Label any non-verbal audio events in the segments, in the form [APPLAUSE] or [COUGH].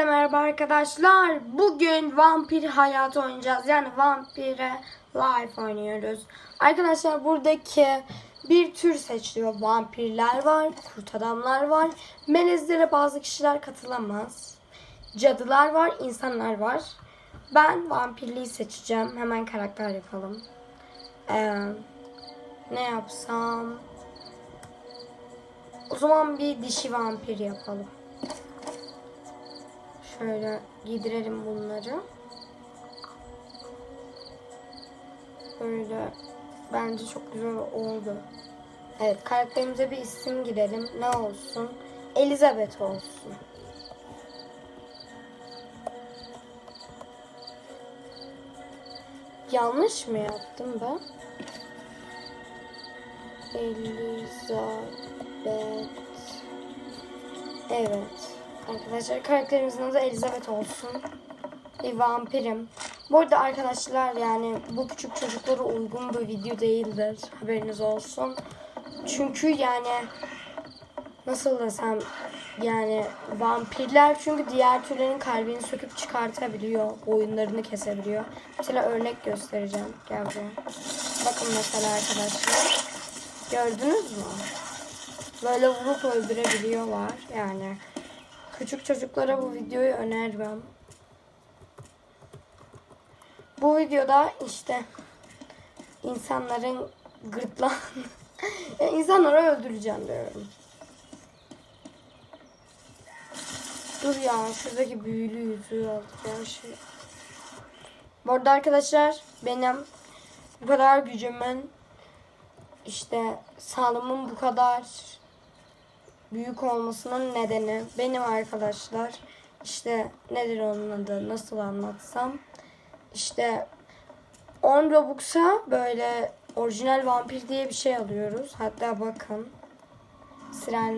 Hepinize merhaba arkadaşlar. Bugün vampir hayat oynayacağız. Yani vampire life oynuyoruz. Arkadaşlar buradaki bir tür seçiliyor. Vampirler var, kurt adamlar var. Melezlere bazı kişiler katılamaz. Cadılar var, insanlar var. Ben vampirliği seçeceğim. Hemen karakter yapalım. Ee, ne yapsam? O zaman bir dişi vampir yapalım. Şöyle giydirelim bunları. Böyle bence çok güzel oldu. Evet karakterimize bir isim girelim. Ne olsun? Elizabeth olsun. Yanlış mı yaptım ben? Elizabeth. Evet. Arkadaşlar karakterimizin adı Elizabeth olsun. Bir vampirim. Bu arada arkadaşlar yani bu küçük çocuklara uygun bir video değildir. Haberiniz olsun. Çünkü yani nasıl desem yani vampirler çünkü diğer türlerin kalbini söküp çıkartabiliyor. Boyunlarını kesebiliyor. Mesela örnek göstereceğim. Gel buraya. Bakın mesela arkadaşlar. Gördünüz mü? Böyle vurup öldürebiliyorlar. Yani küçük çocuklara bu videoyu önermem. Bu videoda işte insanların gırtlağını [LAUGHS] yani insanları öldüreceğim diyorum. Dur ya şuradaki büyülü yüzüğü alacağım şey. Bu arada arkadaşlar benim bu kadar gücümün işte sağlığımın bu kadar büyük olmasının nedeni benim arkadaşlar işte nedir onun adı nasıl anlatsam işte 10 Robux'a böyle orijinal vampir diye bir şey alıyoruz. Hatta bakın. Siren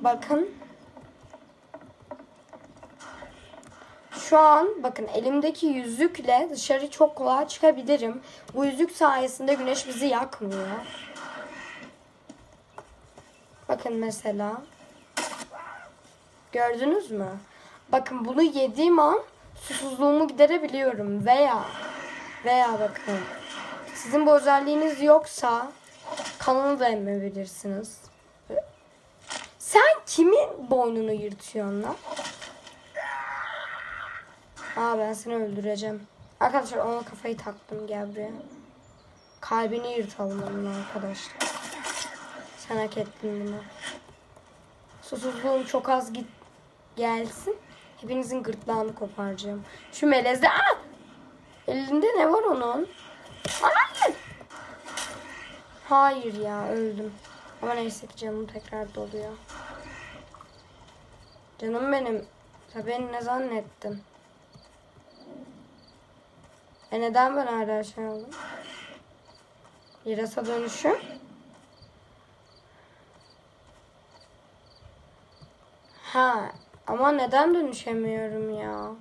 bakın. Şu an bakın elimdeki yüzükle dışarı çok kolay çıkabilirim. Bu yüzük sayesinde güneş bizi yakmıyor. Bakın mesela. Gördünüz mü? Bakın bunu yediğim an susuzluğumu giderebiliyorum. Veya veya bakın sizin bu özelliğiniz yoksa kanını da emebilirsiniz. Sen kimin boynunu yırtıyorsun lan? Aa ben seni öldüreceğim. Arkadaşlar ona kafayı taktım gel buraya. Kalbini yırtalım onun arkadaşlar. Sen hak ettin bunu. Susuzluğum çok az git gelsin. Hepinizin gırtlağını koparacağım. Şu melezde... Aa! Elinde ne var onun? Hayır. Hayır ya öldüm. Ama neyse ki canım tekrar doluyor. Canım benim. Sen beni ne zannettin? E neden ben hala şey oldum? Yarasa dönüşüm. Ha ama neden dönüşemiyorum ya?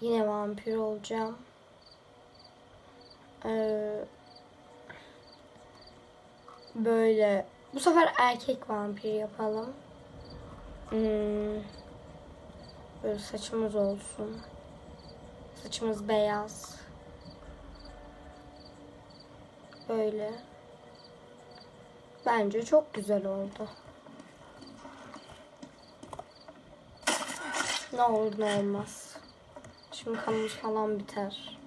Yine vampir olacağım. Ee, böyle. Bu sefer erkek vampir yapalım. Hmm. Böyle saçımız olsun. Saçımız beyaz. Böyle. Bence çok güzel oldu. Ne olur ne olmaz. Şimdi kanımız falan biter.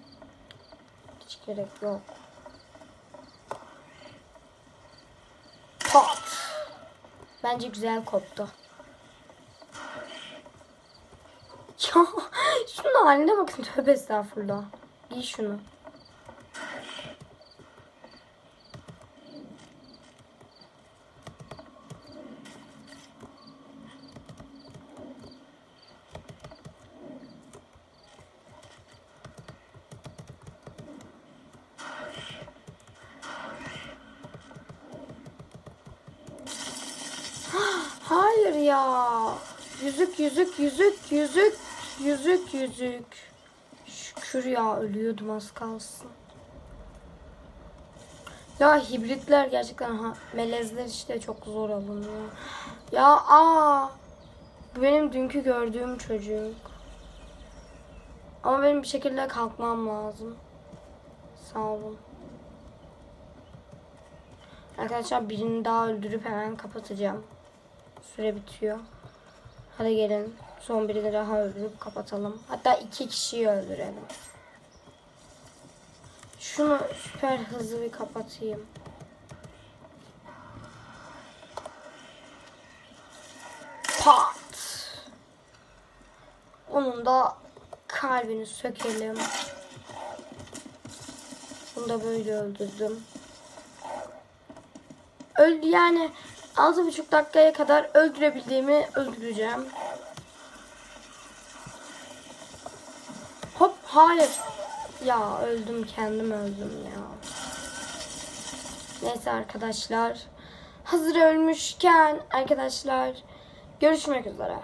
Hiç gerek yok. Pat. Bence güzel koptu. [LAUGHS] Ya şunun haline bakın tövbe estağfurullah. Giy şunu. Hayır ya. Yüzük yüzük yüzük yüzük yüzük yüzük. Şükür ya ölüyordum az kalsın. Ya hibritler gerçekten ha, melezler işte çok zor alınıyor. Ya aa bu benim dünkü gördüğüm çocuk. Ama benim bir şekilde kalkmam lazım. Sağ olun. Arkadaşlar birini daha öldürüp hemen kapatacağım. Süre bitiyor. Hadi gelin. Son birini daha öldürüp kapatalım. Hatta iki kişiyi öldürelim. Şunu süper hızlı bir kapatayım. Pat. Onun da kalbini sökelim. Bunu da böyle öldürdüm. Öldü yani altı buçuk dakikaya kadar öldürebildiğimi öldüreceğim. Hop hayır. Ya öldüm kendim öldüm ya. Neyse arkadaşlar. Hazır ölmüşken arkadaşlar görüşmek üzere.